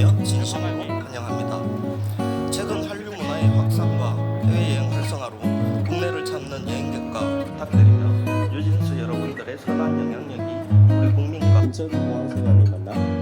오시면 진심으로 환영합니다. 최근 한류 문화의 확산과 해외여행 활성화로 국내를 찾는 여행객과 부탁드리며 유진수 여러분들의 선한 영향력이 우리 국민과 전 공항 생활을 만나